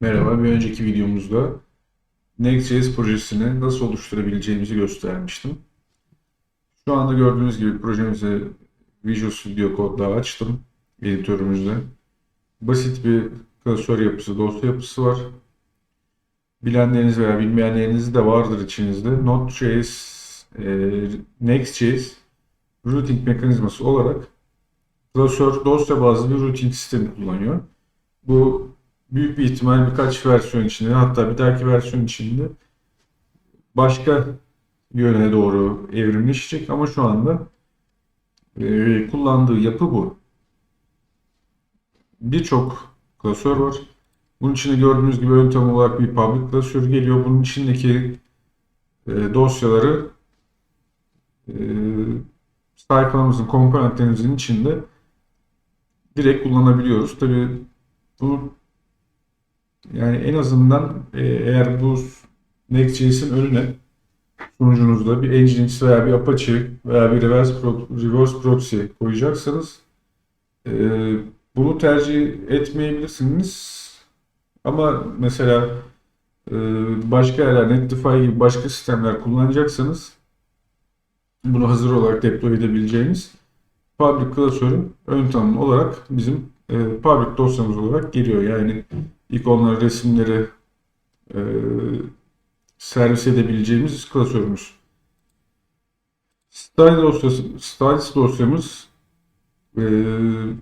Merhaba, bir önceki videomuzda Next.js projesini nasıl oluşturabileceğimizi göstermiştim. Şu anda gördüğünüz gibi projemizi Visual Studio Code'da açtım editörümüzde. Basit bir klasör yapısı, dosya yapısı var. Bilenleriniz veya bilmeyenleriniz de vardır içinizde. Node.js, e, Next.js routing mekanizması olarak klasör dosya bazlı bir routing sistemi kullanıyor. Bu büyük bir ihtimal birkaç versiyon içinde hatta bir dahaki versiyon içinde başka yöne doğru evrimleşecek ama şu anda e, kullandığı yapı bu. Birçok klasör var. Bunun içinde gördüğünüz gibi ön tam olarak bir public klasör geliyor. Bunun içindeki e, dosyaları e, sayfamızın, komponentlerimizin içinde direkt kullanabiliyoruz. Tabii bu yani en azından e, eğer bu Next.js'in önüne sunucunuzda bir Nginx veya bir Apache veya bir reverse, pro- reverse proxy koyacaksanız e, bunu tercih etmeyebilirsiniz. Ama mesela e, başka yerler, Netlify gibi başka sistemler kullanacaksanız bunu hazır olarak deploy edebileceğimiz public klasörün ön tanımı olarak bizim e, public dosyamız olarak geliyor. Yani ikonları, resimleri e, servis edebileceğimiz klasörümüz. Style dosyası, Styles dosyamız e,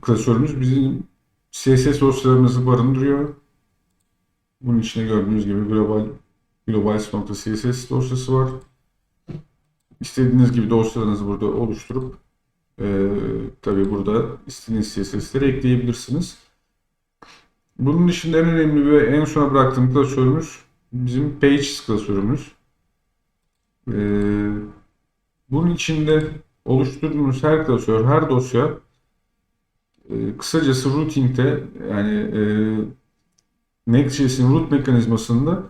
klasörümüz bizim CSS dosyalarımızı barındırıyor. Bunun içinde gördüğünüz gibi global global.css dosyası var. İstediğiniz gibi dosyalarınızı burada oluşturup e, tabii burada istediğiniz CSS'leri ekleyebilirsiniz. Bunun dışında en önemli ve en sona bıraktığım klasörümüz bizim Pages klasörümüz. Ee, bunun içinde oluşturduğumuz her klasör, her dosya e, kısacası routing'de yani e, Next.js'in root mekanizmasında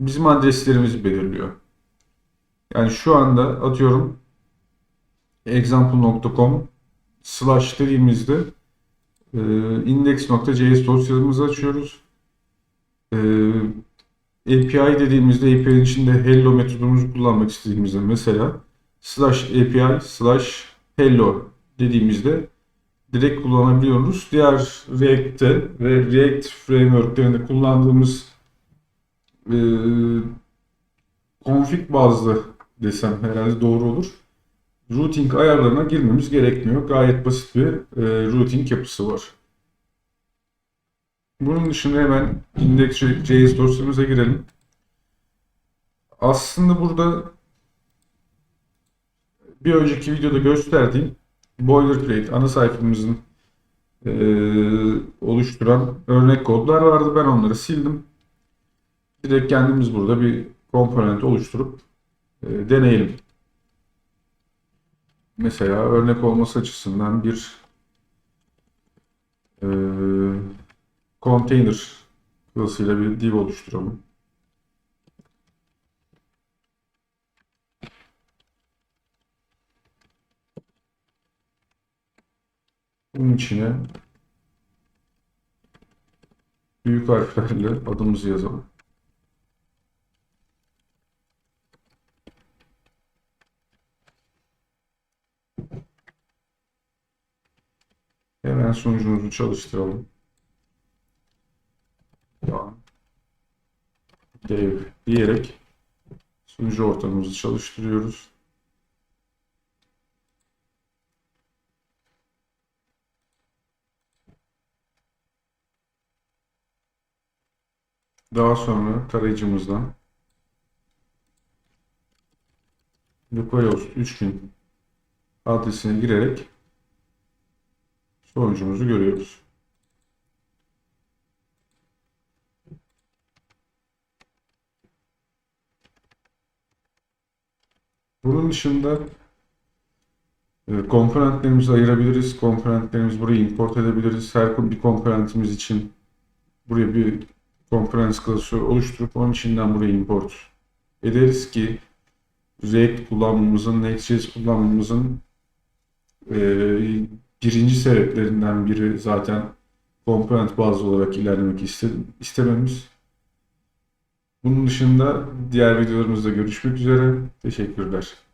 bizim adreslerimizi belirliyor. Yani şu anda atıyorum example.com slash dediğimizde e, index.js dosyamızı açıyoruz. E, API dediğimizde API'nin içinde hello metodumuzu kullanmak istediğimizde mesela slash API slash hello dediğimizde direkt kullanabiliyoruz. Diğer React'te ve React framework'lerinde kullandığımız e, config bazlı desem herhalde doğru olur. Routing ayarlarına girmemiz gerekmiyor. Gayet basit bir e, routing yapısı var. Bunun dışında hemen index.js dosyamıza girelim. Aslında burada bir önceki videoda gösterdiğim boilerplate ana sayfamızın e, oluşturan örnek kodlar vardı. Ben onları sildim. Direkt kendimiz burada bir komponent oluşturup e, deneyelim. Mesela örnek olması açısından bir e, container klasıyla bir div oluşturalım. Bunun içine büyük harflerle adımızı yazalım. Hemen sunucumuzu çalıştıralım. Dev diyerek sunucu ortamımızı çalıştırıyoruz. Daha sonra tarayıcımızdan localhost 3000 adresine girerek sonucumuzu görüyoruz. Bunun dışında e, komponentlerimizi ayırabiliriz. Komponentlerimizi buraya import edebiliriz. Her bir komponentimiz için buraya bir komponent klasörü oluşturup onun içinden buraya import ederiz ki React kullanmamızın, Next.js kullanmamızın e, birinci sebeplerinden biri zaten komponent bazlı olarak ilerlemek istememiz. Bunun dışında diğer videolarımızda görüşmek üzere. Teşekkürler.